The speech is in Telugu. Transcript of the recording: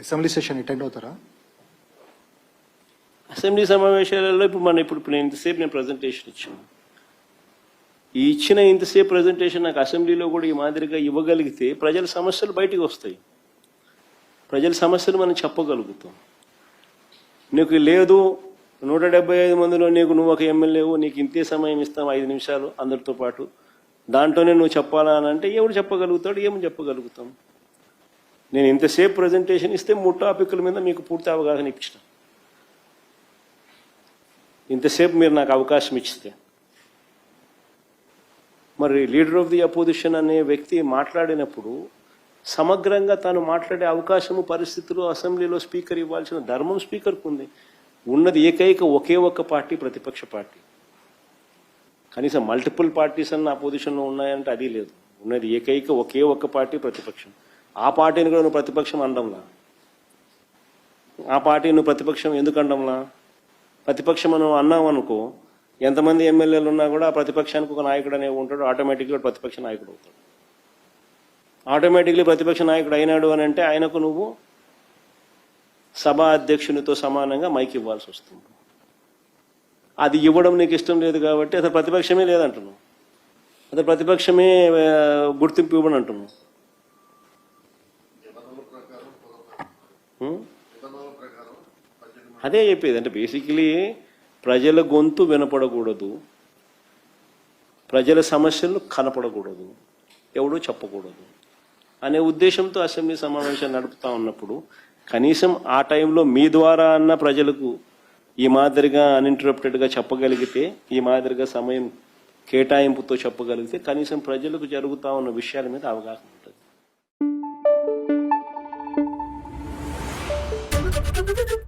అసెంబ్లీ సెషన్ అటెండ్ అవుతారా? అసెంబ్లీ సమావేశాలలో ఇప్పుడు మన ఇప్పుడు ఇప్పుడు నేను ఇంతసేపు నేను ప్రజెంటేషన్ ఇచ్చాను. ఈ ఇచ్చిన ఇంతసేపు ప్రజెంటేషన్ నాకు అసెంబ్లీలో కూడా ఈ మాదిరిగా ఇవ్వగలిగితే ప్రజల సమస్యలు బయటికి వస్తాయి. ప్రజల సమస్యలు మనం చెప్పగలుగుతాం. నీకు లేదు నూట డెబ్బై ఐదు మందిలో నీకు నువ్వు ఒక ఎమ్మెల్యేవు నీకు ఇంతే సమయం ఇస్తాం ఐదు నిమిషాలు అందరితో పాటు. దాంట్లోనే నువ్వు చెప్పాలా అని అంటే ఎవడు చెప్పగలుగుతాడు ఏమి చెప్పగలుగుతాం? నేను ఇంతసేపు ప్రజెంటేషన్ ఇస్తే మూడు టాపిక్ల మీద మీకు పూర్తి అవగాహన ఇచ్చిన ఇంతసేపు మీరు నాకు అవకాశం ఇచ్చితే మరి లీడర్ ఆఫ్ ది అపోజిషన్ అనే వ్యక్తి మాట్లాడినప్పుడు సమగ్రంగా తాను మాట్లాడే అవకాశము పరిస్థితులు అసెంబ్లీలో స్పీకర్ ఇవ్వాల్సిన ధర్మం స్పీకర్కు ఉంది. ఉన్నది ఏకైక ఒకే ఒక్క పార్టీ ప్రతిపక్ష పార్టీ. కనీసం మల్టిపుల్ పార్టీస్ అన్న అపోజిషన్లో ఉన్నాయంటే అది లేదు. ఉన్నది ఏకైక ఒకే ఒక్క పార్టీ ప్రతిపక్షం. ఆ పార్టీని కూడా నువ్వు ప్రతిపక్షం అనడంలా? ఆ పార్టీ నువ్వు ప్రతిపక్షం ఎందుకు అనడంలా? ప్రతిపక్షం మనం అన్నావు అనుకో ఎంతమంది ఎమ్మెల్యేలు ఉన్నా కూడా ఆ ప్రతిపక్షానికి ఒక నాయకుడు అనేవి ఉంటాడు ఆటోమేటిక్గా ప్రతిపక్ష నాయకుడు అవుతాడు. ఆటోమేటిక్లీ ప్రతిపక్ష నాయకుడు అయినాడు అని అంటే ఆయనకు నువ్వు సభా అధ్యక్షునితో సమానంగా మైక్ ఇవ్వాల్సి వస్తుంది. అది ఇవ్వడం నీకు ఇష్టం లేదు కాబట్టి అసలు ప్రతిపక్షమే లేదంటున్నావు. అసలు ప్రతిపక్షమే గుర్తింపు ఇవ్వడం అంటున్నావు అదే చెప్పేది. అంటే బేసికలీ ప్రజల గొంతు వినపడకూడదు. ప్రజల సమస్యలు కనపడకూడదు. ఎవడూ చెప్పకూడదు. అనే ఉద్దేశంతో అసెంబ్లీ సమావేశం నడుపుతా ఉన్నప్పుడు కనీసం ఆ టైంలో మీ ద్వారా అన్న ప్రజలకు ఈ మాదిరిగా అన్ఇంటరప్టెడ్గా చెప్పగలిగితే ఈ మాదిరిగా సమయం కేటాయింపుతో చెప్పగలిగితే కనీసం ప్రజలకు జరుగుతా ఉన్న విషయాల మీద అవగాహన ఉంటుంది. Thank you.